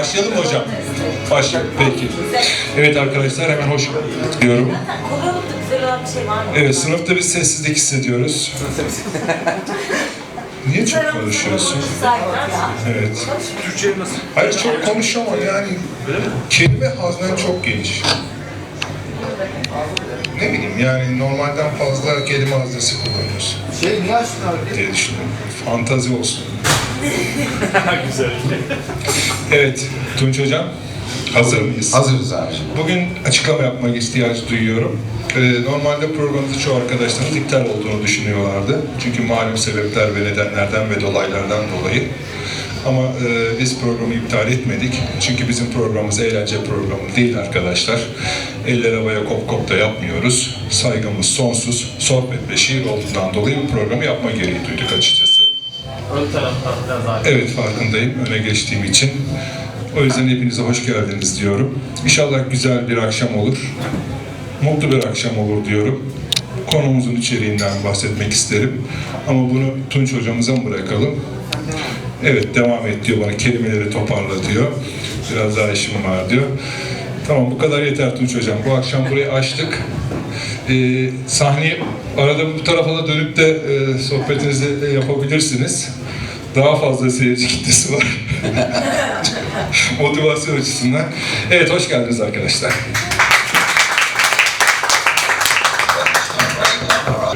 Başlayalım mı hocam? Başlayalım. Peki. Evet arkadaşlar hemen hoş diyorum. Oldu, güzel olan bir şey var mı? Evet sınıfta biz sessizlik hissediyoruz. Niye çok konuşuyorsun? Evet. Türkçe nasıl? Hayır çok konuşamam yani. Kelime haznen çok geniş. Ne bileyim yani normalden fazla kelime haznesi kullanıyorsun Şey niye açtın abi? diye düşünüyorum. Fantazi olsun. Güzel. Evet Tunç Hocam hazır mıyız? Hazırız abi. Bugün açıklama yapmak ihtiyaç duyuyorum. Ee, normalde programımızda çoğu arkadaşlarımız iptal olduğunu düşünüyorlardı. Çünkü malum sebepler ve nedenlerden ve dolaylardan dolayı. Ama e, biz programı iptal etmedik. Çünkü bizim programımız eğlence programı değil arkadaşlar. Eller havaya kop kop da yapmıyoruz. Saygımız sonsuz. Sohbet ve şiir olduğundan dolayı bu programı yapma gereği duyduk açıkçası. Ön taraftan biraz daha. Evet farkındayım öne geçtiğim için. O yüzden hepinize hoş geldiniz diyorum. İnşallah güzel bir akşam olur. Mutlu bir akşam olur diyorum. Konumuzun içeriğinden bahsetmek isterim. Ama bunu Tunç hocamıza mı bırakalım? Evet devam et diyor bana kelimeleri toparla diyor. Biraz daha işim var diyor. Tamam bu kadar yeter Tunç hocam. Bu akşam burayı açtık. Ee, sahneyi arada bu tarafa da dönüp de e, sohbetinizi de yapabilirsiniz. Daha fazla seyirci kitlesi var. Motivasyon açısından. Evet hoş geldiniz arkadaşlar.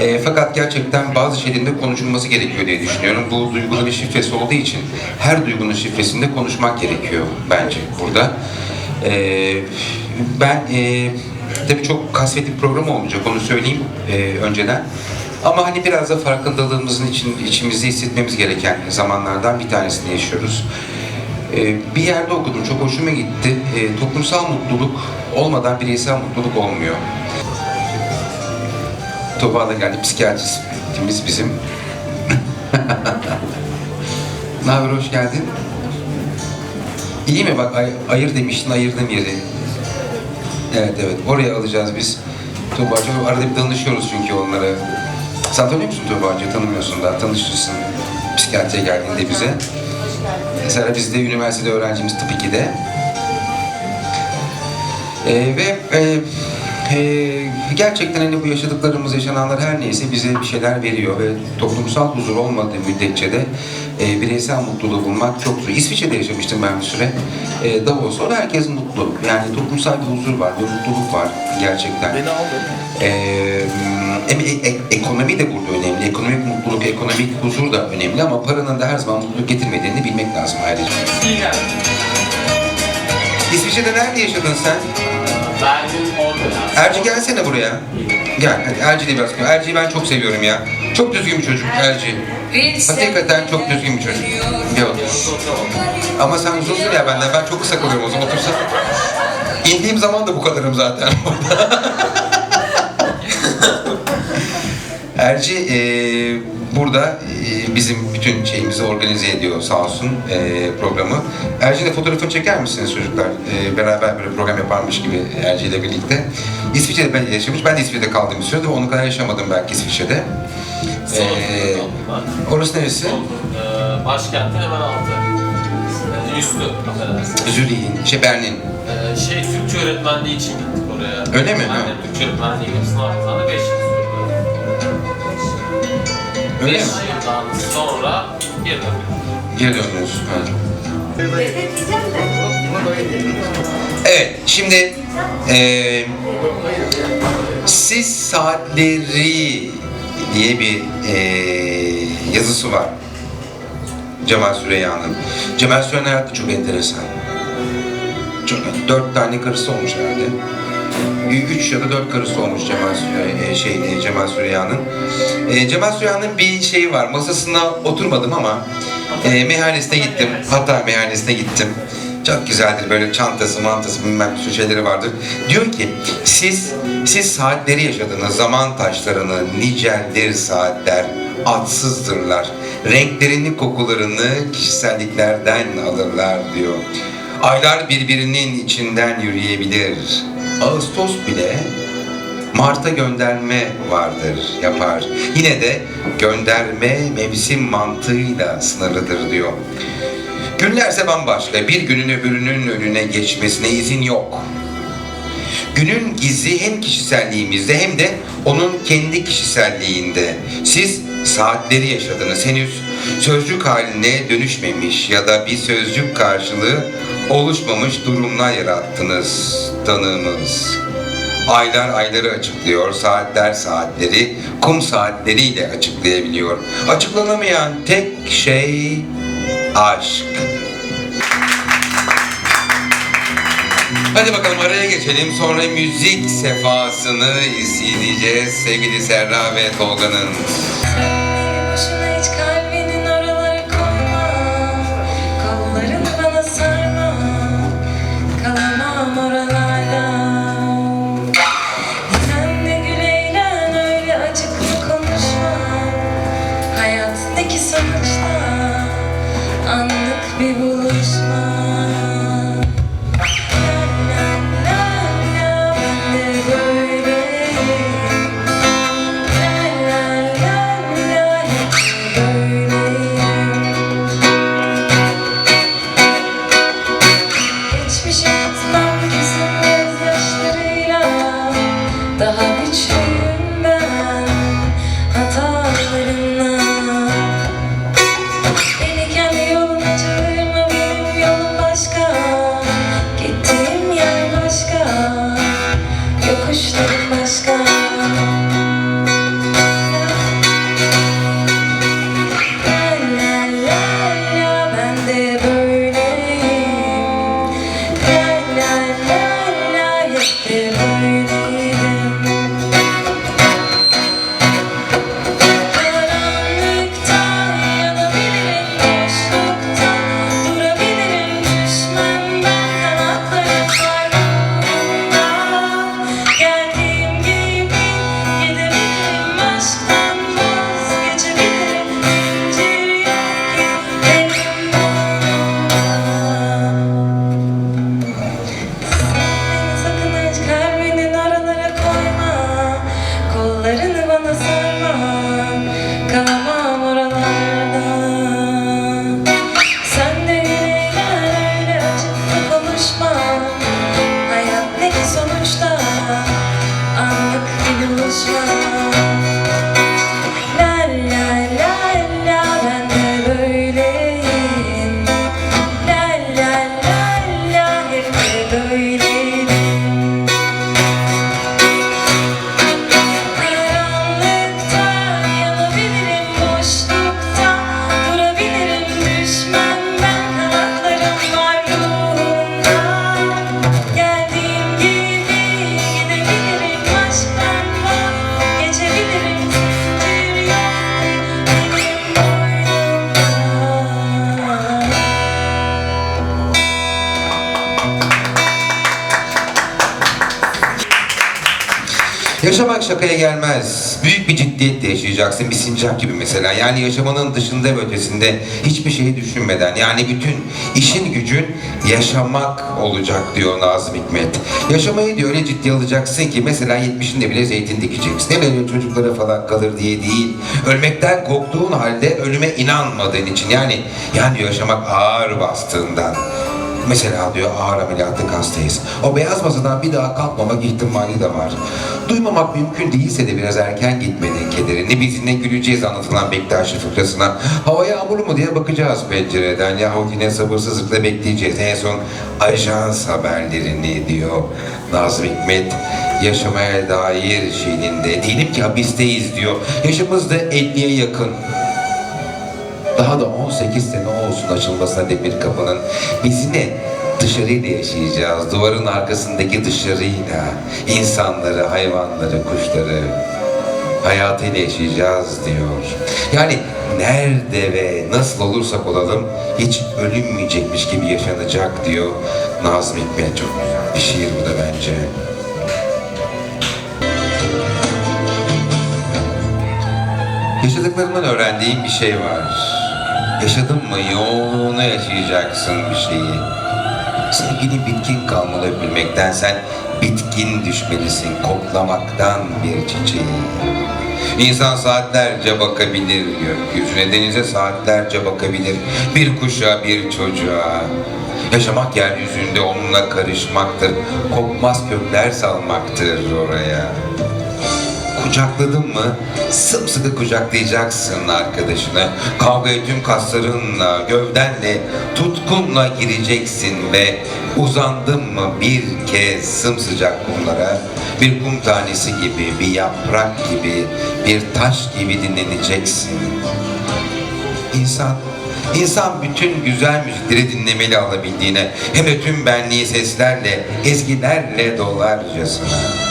E, fakat gerçekten bazı şeylerin de konuşulması gerekiyor diye düşünüyorum. Bu duygunun bir şifresi olduğu için her duygunun şifresinde konuşmak gerekiyor bence burada. E, ben e, tabii çok kasvetli bir program olmayacak onu söyleyeyim e, önceden. Ama hani biraz da farkındalığımızın için içimizde hissetmemiz gereken zamanlardan bir tanesini yaşıyoruz. E, bir yerde okudum, çok hoşuma gitti. E, toplumsal mutluluk olmadan bireysel mutluluk olmuyor. Tuğba da geldi, psikiyatristimiz bizim. ne haber, hoş geldin. İyi mi bak, ay- ayır demiştin, ayırdım yeri. Evet, evet, oraya alacağız biz. Tuğba'cığım, arada bir danışıyoruz çünkü onlara. Sen tanıyor musun Tuğba'cığı? Tanımıyorsun daha, tanışırsın. Psikiyatriye geldiğinde bize. Mesela biz de üniversitede öğrencimiz tıp 2'de. Ee, ve e, e, gerçekten hani bu yaşadıklarımız, yaşananlar her neyse bize bir şeyler veriyor ve toplumsal huzur olmadığı müddetçe de e, bireysel mutluluğu bulmak çok zor. İsviçre'de yaşamıştım ben bir süre. E, Davos, orada herkes mutlu. Yani toplumsal bir huzur var, bir mutluluk var gerçekten. Beni aldı. Em- e- e- ekonomi de burada önemli. Ekonomik mutluluk, ekonomik huzur da önemli ama paranın da her zaman mutluluk getirmediğini bilmek lazım ayrıca. İsviçre'de nerede yaşadın sen? Berlin orada. Erci gelsene buraya. Gel, hadi Erci'yi biraz konuş. Erci'yi ben çok seviyorum ya. Çok düzgün bir çocuk Erci. Hakikaten çok düzgün bir çocuk. Otur. Ama sen uzunsun ya benden, ben çok kısa kalıyorum o zaman otursan. İndiğim zaman da bu kadarım zaten. Erci e, burada e, bizim bütün şeyimizi organize ediyor sağ olsun e, programı. Erci de fotoğrafını çeker misiniz çocuklar? E, beraber böyle program yaparmış gibi Erci ile birlikte. İsviçre'de ben yaşamış. Ben de İsviçre'de kaldım bir sürede. Onun kadar yaşamadım belki İsviçre'de. E, orası neresi? Ee, başkentin hemen altı. Ee, üstü. Zürih'in, şey Berlin. Ee, şey Türkçe öğretmenliği için gittik oraya. Öyle mi? De Türkçe öğretmenliği sınav kazandı 5 yıl sürdü. Öyle 5 mi? yıldan sonra geri döndük. Geri döndünüz. Ha. Evet, şimdi eee Siz Saatleri diye bir eee, yazısı var. Cemal Süreyya'nın. Cemal Süreyya'nın hayatı çok enteresan. Çok, dört tane karısı olmuş herhalde. Üç ya da dört karısı olmuş Cemal Süre, e, şey, e, Cemal Süreyya'nın. E, Cemal Süreyya'nın bir şeyi var. Masasına oturmadım ama e, meyhanesine gittim. Hatta meyhanesine gittim. Çok güzeldir böyle çantası, mantası bilmem bir şeyleri vardır. Diyor ki siz siz saatleri yaşadınız, zaman taşlarını, niceldir saatler, adsızdırlar. Renklerini, kokularını kişiselliklerden alırlar diyor. Aylar birbirinin içinden yürüyebilir. Ağustos bile Mart'a gönderme vardır, yapar. Yine de gönderme mevsim mantığıyla sınırlıdır diyor. Günlerse bambaşka. Bir günün öbürünün önüne geçmesine izin yok. Günün gizli hem kişiselliğimizde hem de onun kendi kişiselliğinde. Siz saatleri yaşadınız henüz sözcük haline dönüşmemiş ya da bir sözcük karşılığı oluşmamış durumlar yarattınız tanığımız. Aylar ayları açıklıyor, saatler saatleri, kum saatleriyle açıklayabiliyor. Açıklanamayan tek şey aşk. Hadi bakalım araya geçelim. Sonra müzik sefasını izleyeceğiz sevgili Serra ve Tolga'nın. Bir şakaya gelmez. Büyük bir ciddiyetle yaşayacaksın. Bir sincap gibi mesela. Yani yaşamanın dışında ve ötesinde hiçbir şeyi düşünmeden. Yani bütün işin gücün yaşamak olacak diyor Nazım Hikmet. Yaşamayı diyor öyle ciddiye alacaksın ki mesela 70'inde bile zeytin dikeceksin. Ne böyle çocuklara falan kalır diye değil. Ölmekten korktuğun halde ölüme inanmadığın için. Yani yani yaşamak ağır bastığından. Mesela diyor ağır ameliyatlık hastayız. O beyaz masadan bir daha kalkmamak ihtimali de var. Duymamak mümkün değilse de biraz erken gitmenin kederini biz yine güleceğiz anlatılan Bektaşi fıkrasına. Hava yağmurlu mu diye bakacağız pencereden yahut yine sabırsızlıkla bekleyeceğiz. En son ajans haberlerini diyor Nazım Hikmet. Yaşamaya dair şiirinde. Diyelim ki hapisteyiz diyor. Yaşımız da 50'ye yakın. Daha da 18 sene olsun açılmasına demir kapının. Biz yine dışarıyla yaşayacağız. Duvarın arkasındaki dışarıyla. insanları, hayvanları, kuşları. Hayatıyla yaşayacağız diyor. Yani nerede ve nasıl olursak olalım hiç ölünmeyecekmiş gibi yaşanacak diyor Nazım Hikmet. Çok bir şiir bu da bence. Yaşadıklarımdan öğrendiğim bir şey var. Yaşadın mı yoğunu yaşayacaksın bir şeyi. Sevgili bitkin kalmalı öpülmekten sen bitkin düşmelisin koklamaktan bir çiçeği. İnsan saatlerce bakabilir gökyüzüne, denize saatlerce bakabilir. Bir kuşa, bir çocuğa. Yaşamak yeryüzünde onunla karışmaktır. Kopmaz kökler salmaktır oraya. Kucakladın mı sımsıkı kucaklayacaksın arkadaşını. Kavgaya tüm kaslarınla, gövdenle, tutkunla gireceksin ve uzandın mı bir kez sımsıcak kumlara bir kum tanesi gibi, bir yaprak gibi, bir taş gibi dinleneceksin. İnsan, insan bütün güzel müzikleri dinlemeli alabildiğine hem de tüm benliği seslerle, ezgilerle dolarcasına.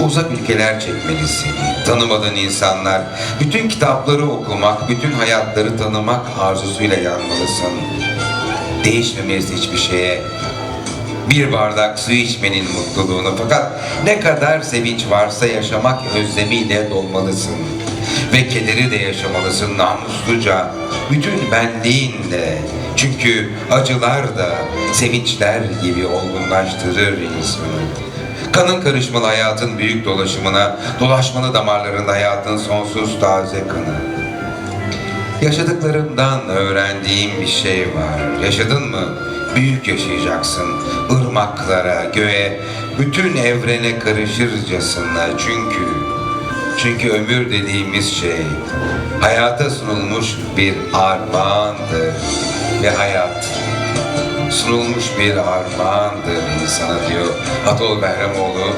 Uzak ülkeler çekmelisin. Tanımadığın insanlar, bütün kitapları okumak, bütün hayatları tanımak arzusuyla yanmalısın. Değişmemelisin hiçbir şeye. Bir bardak su içmenin mutluluğunu fakat ne kadar sevinç varsa yaşamak özlemiyle dolmalısın. Ve kederi de yaşamalısın namusluca, bütün benliğinle. Çünkü acılar da sevinçler gibi olgunlaştırır insanı. Kanın karışmalı hayatın büyük dolaşımına, dolaşmalı damarlarında hayatın sonsuz taze kanı. Yaşadıklarımdan öğrendiğim bir şey var. Yaşadın mı? Büyük yaşayacaksın. Irmaklara, göğe, bütün evrene karışırcasına. Çünkü, çünkü ömür dediğimiz şey hayata sunulmuş bir armağandır. Ve hayat sunulmuş bir armağandır insana diyor Atol Behramoğlu.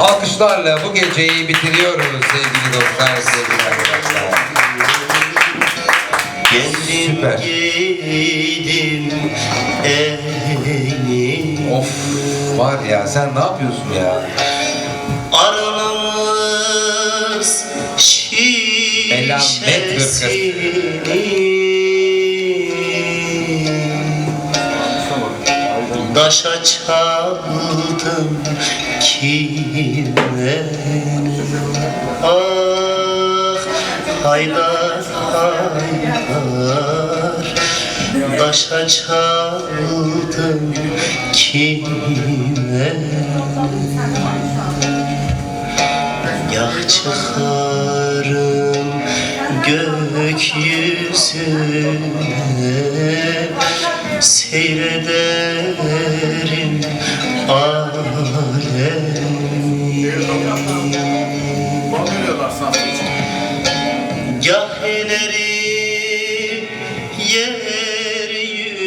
Alkışlarla bu geceyi bitiriyoruz sevgili dostlar, sevgili arkadaşlar. Geldim Süper. geldim Of var ya sen ne yapıyorsun ya? Aramız Elamet hırkası. şişesin Daşa çaldım kime? Ah haydar haydar. Daşa çaldım kime? Yah çıkarım gökyüzüne Seyrederim alemi. Gah inerim yeryüzüne